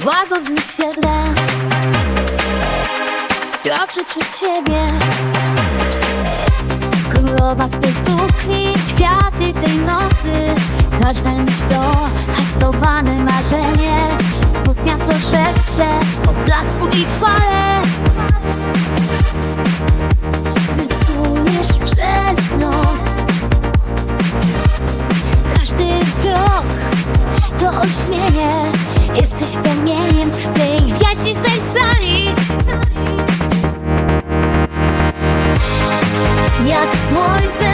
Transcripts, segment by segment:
w łagodnym świetle Kroczy przed siebie. Królowa w swej sukni Kwiaty tej nocy. Każda myśl to haftowane marzenie. Smutnia co szepcze O blasku i chwale promieniem w tej gwiaździstej sali Jak słońce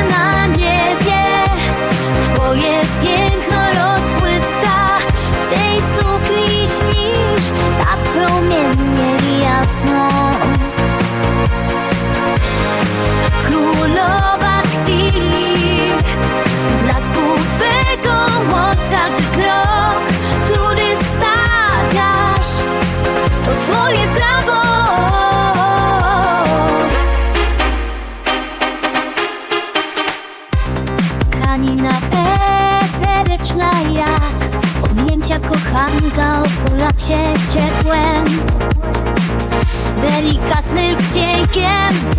Twoje prawo. Tkanina eteryczna jak Objęcia kochanka otula cię ciepłem. Delikatnym wdziękiem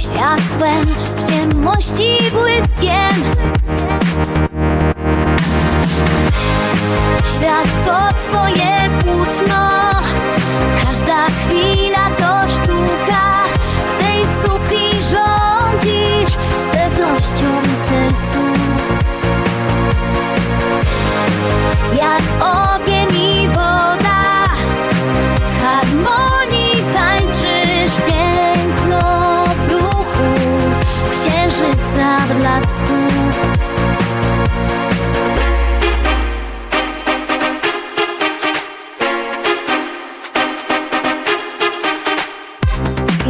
światłem W ciemności błyskiem. Świat to twoje płótno Każda chwila Księżyca blasku.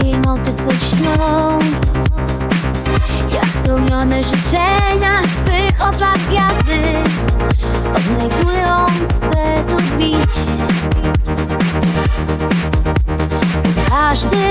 I noty co śnią. Jak spełnione życzenia W twych oczach gwiazdy Odnajdują swe odbicie. Każdy